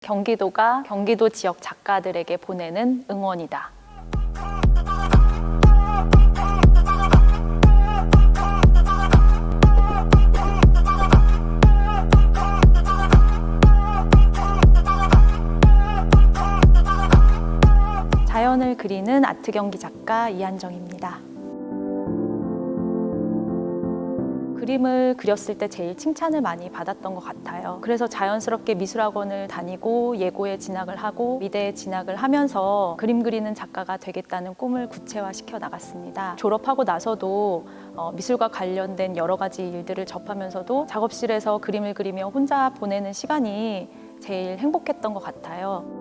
경기도가 경기도 지역 작가들에게 보내는 응원이다. 자연을 그리는 아트 경기 작가 이한정입니다. 그림을 그렸을 때 제일 칭찬을 많이 받았던 것 같아요. 그래서 자연스럽게 미술학원을 다니고 예고에 진학을 하고 미대에 진학을 하면서 그림 그리는 작가가 되겠다는 꿈을 구체화시켜 나갔습니다. 졸업하고 나서도 어, 미술과 관련된 여러 가지 일들을 접하면서도 작업실에서 그림을 그리며 혼자 보내는 시간이 제일 행복했던 것 같아요.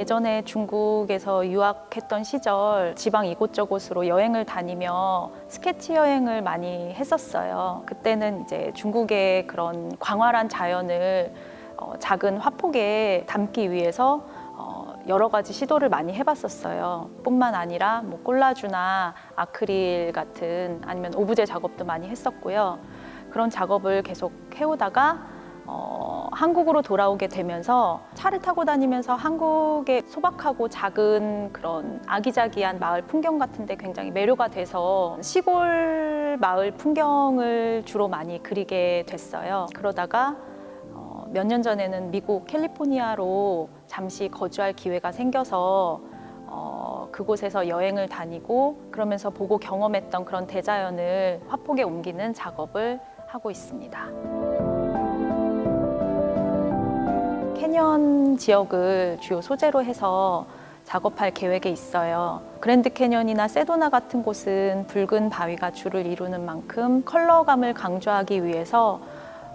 예전에 중국에서 유학했던 시절 지방 이곳저곳으로 여행을 다니며 스케치 여행을 많이 했었어요. 그때는 이제 중국의 그런 광활한 자연을 어, 작은 화폭에 담기 위해서 어, 여러 가지 시도를 많이 해봤었어요. 뿐만 아니라 뭐 콜라주나 아크릴 같은 아니면 오브제 작업도 많이 했었고요. 그런 작업을 계속 해오다가 어, 한국으로 돌아오게 되면서 차를 타고 다니면서 한국의 소박하고 작은 그런 아기자기한 마을 풍경 같은데 굉장히 매료가 돼서 시골 마을 풍경을 주로 많이 그리게 됐어요. 그러다가 어, 몇년 전에는 미국 캘리포니아로 잠시 거주할 기회가 생겨서 어, 그곳에서 여행을 다니고 그러면서 보고 경험했던 그런 대자연을 화폭에 옮기는 작업을 하고 있습니다. 캐년 지역을 주요 소재로 해서 작업할 계획에 있어요. 그랜드 캐년이나 세도나 같은 곳은 붉은 바위가 주를 이루는 만큼 컬러감을 강조하기 위해서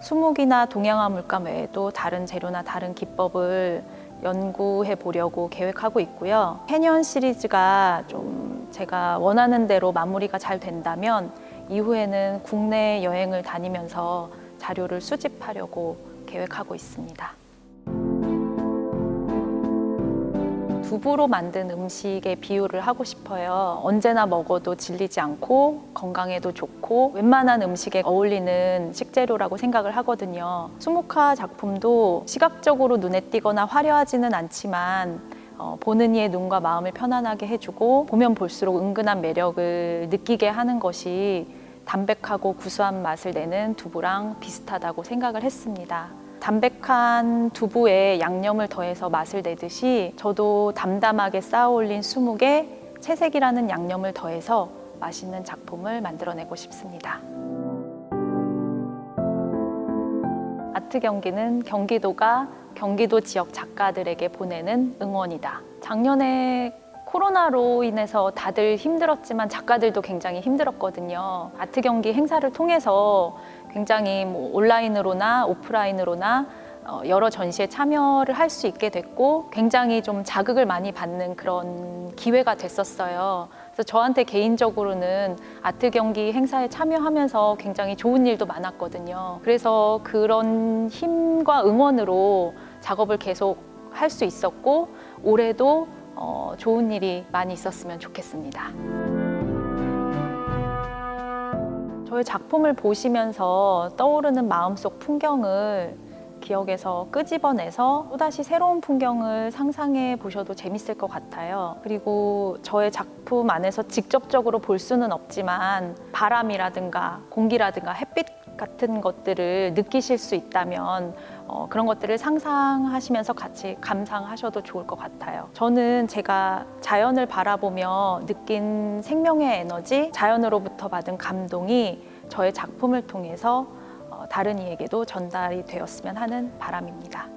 수묵이나 동양화 물감 외에도 다른 재료나 다른 기법을 연구해 보려고 계획하고 있고요. 캐년 시리즈가 좀 제가 원하는 대로 마무리가 잘 된다면 이후에는 국내 여행을 다니면서 자료를 수집하려고 계획하고 있습니다. 두부로 만든 음식에 비유를 하고 싶어요. 언제나 먹어도 질리지 않고 건강에도 좋고 웬만한 음식에 어울리는 식재료라고 생각을 하거든요. 수묵화 작품도 시각적으로 눈에 띄거나 화려하지는 않지만 어, 보는 이의 눈과 마음을 편안하게 해주고 보면 볼수록 은근한 매력을 느끼게 하는 것이 담백하고 구수한 맛을 내는 두부랑 비슷하다고 생각을 했습니다. 담백한 두부에 양념을 더해서 맛을 내듯이 저도 담담하게 쌓아 올린 수묵에 채색이라는 양념을 더해서 맛있는 작품을 만들어내고 싶습니다. 아트 경기는 경기도가 경기도 지역 작가들에게 보내는 응원이다. 작년에 코로나로 인해서 다들 힘들었지만 작가들도 굉장히 힘들었거든요. 아트 경기 행사를 통해서 굉장히 뭐 온라인으로나 오프라인으로나 어, 여러 전시에 참여를 할 수 있게 됐고 굉장히 좀 자극을 많이 받는 그런 기회가 됐었어요. 그래서 저한테 개인적으로는 아트 경기 행사에 참여하면서 굉장히 좋은 일도 많았거든요. 그래서 그런 힘과 응원으로 작업을 계속 할 수 있었고 올해도 어, 좋은 일이 많이 있었으면 좋겠습니다. 저의 작품을 보시면서 떠오르는 마음속 풍경을 기억에서 끄집어내서 또다시 새로운 풍경을 상상해 보셔도 재밌을 것 같아요. 그리고 저의 작품 안에서 직접적으로 볼 수는 없지만 바람이라든가 공기라든가 햇빛 같은 것들을 느끼실 수 있다면 어, 그런 것들을 상상하시면서 같이 감상하셔도 좋을 것 같아요. 저는 제가 자연을 바라보며 느낀 생명의 에너지, 자연으로부터 받은 감동이 저의 작품을 통해서 어, 다른 이에게도 전달이 되었으면 하는 바람입니다.